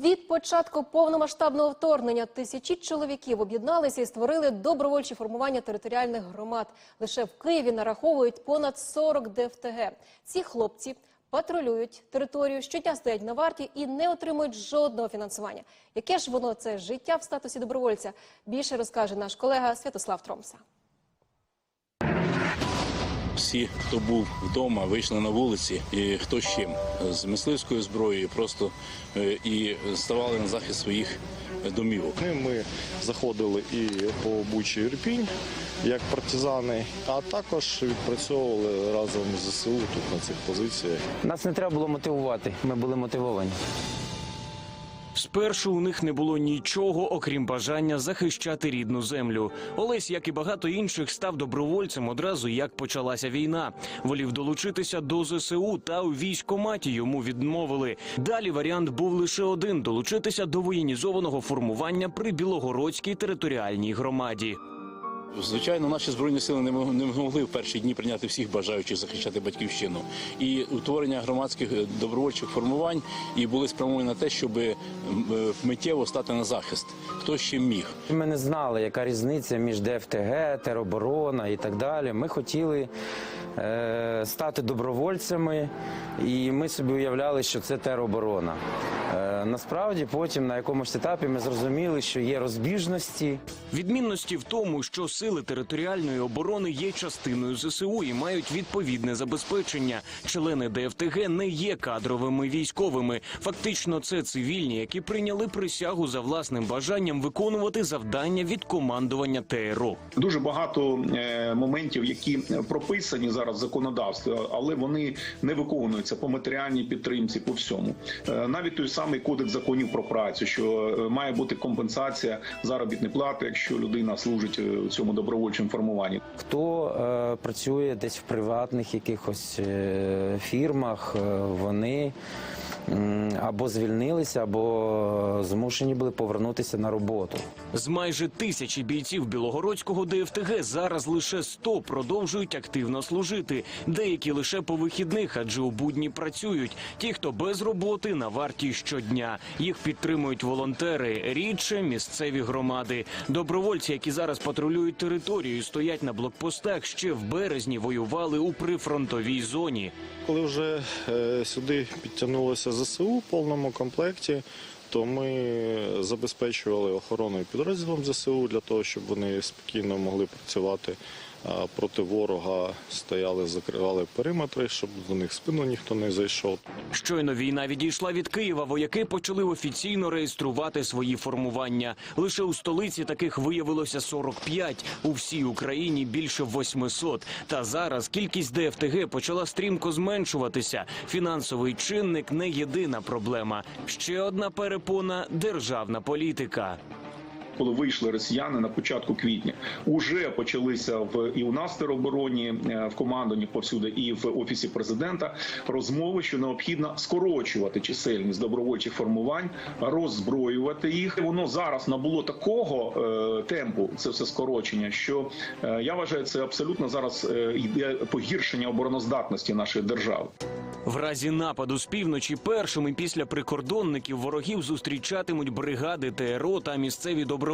Від початку повномасштабного вторгнення тисячі чоловіків об'єдналися і створили добровольчі формування територіальних громад. Лише в Києві нараховують понад 40 ДФТГ. Ці хлопці патрулюють територію, щодня стоять на варті і не отримують жодного фінансування. Яке ж воно це життя в статусі добровольця? Більше розкаже наш колега Святослав Тромса. Всі, хто був вдома, вийшли на вулиці, і хто з чим з мисливською зброєю, просто е, і ставали на захист своїх домівок. Ми заходили і по Бучі Ірпінь як партизани, а також відпрацьовували разом з ЗСУ тут на цих позиціях. Нас не треба було мотивувати, ми були мотивовані. Спершу у них не було нічого, окрім бажання захищати рідну землю. Олесь, як і багато інших, став добровольцем одразу, як почалася війна. Волів долучитися до ЗСУ та у військкоматі йому відмовили. Далі варіант був лише один: долучитися до воєнізованого формування при Білогородській територіальній громаді. Звичайно, наші збройні сили не мог- не могли в перші дні прийняти всіх бажаючих захищати батьківщину. І утворення громадських е, добровольчих формувань і були спрямовані на те, щоб е, миттєво стати на захист. Хто ще міг. Ми не знали, яка різниця між ДФТГ, тероборона і так далі. Ми хотіли е, стати добровольцями, і ми собі уявляли, що це тероборона. Е, насправді, потім на якомусь етапі ми зрозуміли, що є розбіжності. Відмінності в тому, що сили територіальної оборони є частиною ЗСУ і мають відповідне забезпечення. Члени ДФТГ не є кадровими військовими. Фактично, це цивільні, які прийняли присягу за власним бажанням виконувати завдання від командування ТРО. Дуже багато е, моментів, які прописані зараз в законодавстві, але вони не виконуються по матеріальній підтримці, по всьому. Е, Навіть той самий кодекс законів про працю, що е, має бути компенсація заробітної плати, якщо людина служить е, у цьому добровольчому формуванні. Хто е, працює десь в приватних якихось е, фірмах, вони або звільнилися, або змушені були повернутися на роботу. З майже тисячі бійців Білогородського ДФТГ зараз лише 100 продовжують активно служити. Деякі лише по вихідних, адже у будні працюють. Ті, хто без роботи, на варті щодня. Їх підтримують волонтери, рідше місцеві громади. Добровольці, які зараз патрулюють територію, і стоять на блокпостах, ще в березні воювали у прифронтовій зоні. Коли вже е, сюди підтягнулося ЗСУ в повному комплекті, то ми забезпечували охороною підрозділом ЗСУ для того, щоб вони спокійно могли працювати проти ворога, стояли, закривали периметри, щоб до них спину ніхто не зайшов. Щойно війна відійшла від Києва. Вояки почали офіційно реєструвати свої формування. Лише у столиці таких виявилося 45, у всій Україні більше 800. Та зараз кількість ДФТГ почала стрімко зменшуватися. Фінансовий чинник не єдина проблема. Ще одна перепона державна політика. Коли вийшли росіяни на початку квітня, уже почалися в і у нас теробороні е, в командуванні повсюди, і в офісі президента розмови, що необхідно скорочувати чисельність добровольчих формувань, роззброювати їх. Воно зараз набуло такого е, темпу, це все скорочення, що е, я вважаю, це абсолютно зараз е, йде погіршення обороноздатності нашої держави. В разі нападу з півночі першими після прикордонників ворогів зустрічатимуть бригади ТРО та місцеві добровольці.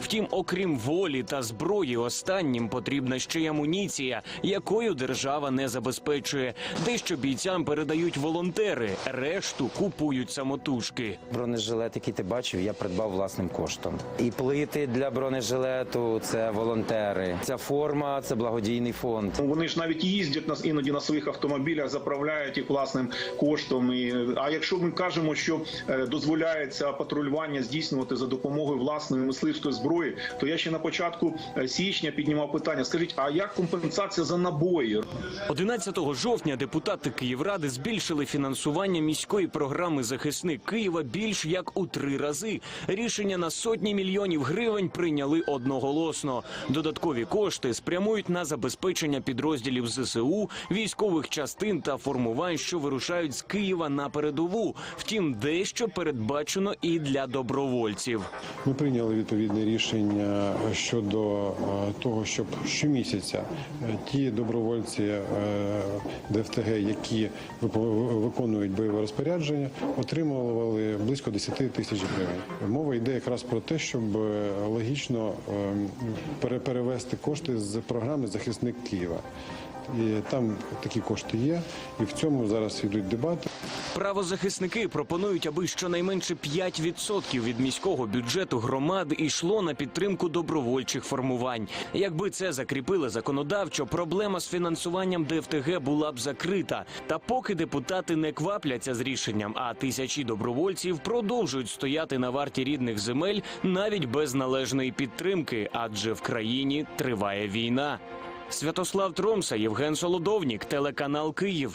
Втім, окрім волі та зброї, останнім потрібна ще й амуніція, якою держава не забезпечує. Дещо бійцям передають волонтери, решту купують самотужки. Бронежилет, який ти бачив, я придбав власним коштом. І плити для бронежилету це волонтери. Ця форма це благодійний фонд. Вони ж навіть їздять нас іноді на своїх автомобілях, заправляють їх власним коштом. І, а якщо ми кажемо, що е, дозволяється патрулювання здійснювати за допомогою власної мисливської зброї, то я ще на початку е, січня піднімав питання: скажіть, а як компенсація за набої? 11 жовтня депутати Київради збільшили фінансування міської програми Захисник Києва більш як у три рази. Рішення на сотні мільйонів гривень прийняли одноголосно. Додаткові кошти спрямують на забезпечення підрозділів ЗСУ, військових частин та формувань, що вирушають з Києва на передову. Втім, дещо передбачено і для добровольців. Ми прийняли прийняли відповідне рішення щодо е, того, щоб щомісяця е, ті добровольці е, ДФТГ, які виконують бойове розпорядження, отримували близько 10 тисяч гривень. Мова йде якраз про те, щоб логічно е, перевести кошти з програми Захисник Києва. Там такі кошти є, і в цьому зараз йдуть дебати. Правозахисники пропонують, аби щонайменше 5% від міського бюджету громад йшло на підтримку добровольчих формувань. Якби це закріпили законодавчо, проблема з фінансуванням ДФТГ була б закрита. Та поки депутати не квапляться з рішенням, а тисячі добровольців продовжують стояти на варті рідних земель навіть без належної підтримки, адже в країні триває війна. Святослав Тромса, Євген Солодовнік, телеканал Київ.